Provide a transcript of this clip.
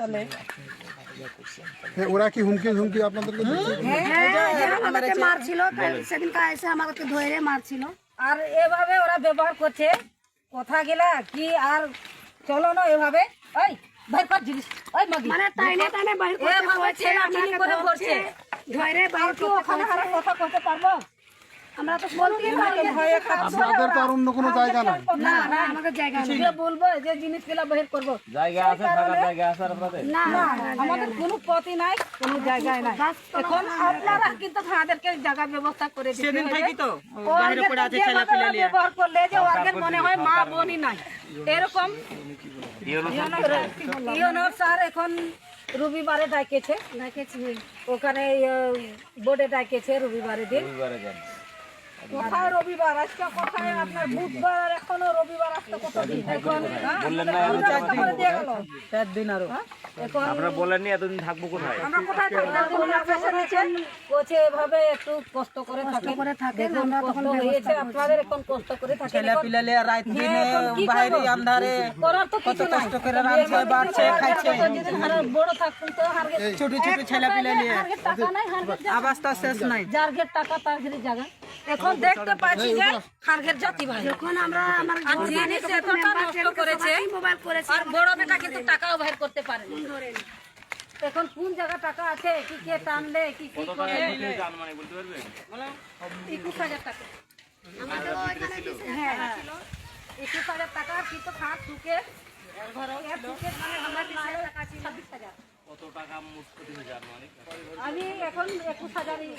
তাহলে। হ্যাঁ, ওরা কি হুমকি হুমকি আপনাদেরকে দিচ্ছে? হ্যাঁ, মারছিল সেদিনকে এসে আমাদেরকে ধরে মারছিল। আর এভাবে ওরা ব্যবহার করছে। কথা গেলা কি আর চলো না এভাবে? ওই ভাই কর জিনিস। ওই মাগি। মানে টাইনে টাইনে বাইর করতে আমাকে করছে। ধরে বাইর কি ওখানে আর কথা কইতে পারব? আমরা তো বলতেই আপনাদের তো আর অন্য কোনো জায়গা নাই। না না আমাদের জায়গা নেই। যে বলব যে জিনিসগুলো বাহির করব জায়গা আছে থাকার জায়গা আছে আপনাদের? না না আমাদের কোনো পথই নাই কোনো জায়গায় নাই। এখন আপনারা কিন্তু আমাদেরকে জায়গা ব্যবস্থা করে দিতে সেদিন থাকি তো বাইরে পড়ে আছে ছেলে পেলে ব্যবহার করলে যে ওদের মনে হয় মা বোনই নাই। এরকম ইউনোর স্যার এখন রবিবারে ডাকেছে। দেখেছি ওখানে বোর্ডে ডাকেছে রবিবারে দিন। রবিবারে কোথায় রবিবার? আজকে কোথায় আপনার বুধবার আর এখনও রবিবার আসতে কত দিন? এখন হ্যাঁ? বললেন না চার দিন। আরও। হ্যাঁ? আপনারা বলেননি এতদিন থাকব কোথায়? আমরা কোথায় থাকতাম ওনার কাছে নিয়েছেন কোচে এভাবে একটু কষ্ট করে থাকে করে থাকেন, আমরা তখন হয়েছে। আপনাদের এখন কষ্ট করে থাকে ছেলে পিলেলে রাত দিনে বাইরে আন্ধারে করার তো কিছু নাই। কষ্ট করে রাঁধছে বাড়ছে খাইছে। বড় তো ছোট ছোট ছেলে পিলেলে। শেষ নাই। যার ঘের টাকা তার ঘের জায়গা। এখন দেখতে পাচ্ছি যে হারগের জাতি ভাই। যখন আমরা আমার জিনিস এতটা নষ্ট করেছে মোবাইল করেছি আর বড় বেটা কিন্তু টাকাও বাইর করতে পারে। এখন কোন জায়গা টাকা আছে? কি কে টানলে কি কি করে? জান মানে বলতে পারবেন একুশ হাজার টাকা। আমাদের ওইখানে দিছে। হ্যাঁ। একুশ হাজার টাকা কিন্তু খাট সুকে ধরো এক সুকে মানে আমরা ছাব্বিশ হাজার। কত টাকা মুস্কুটি জান মানে আমি এখন একুশ হাজারই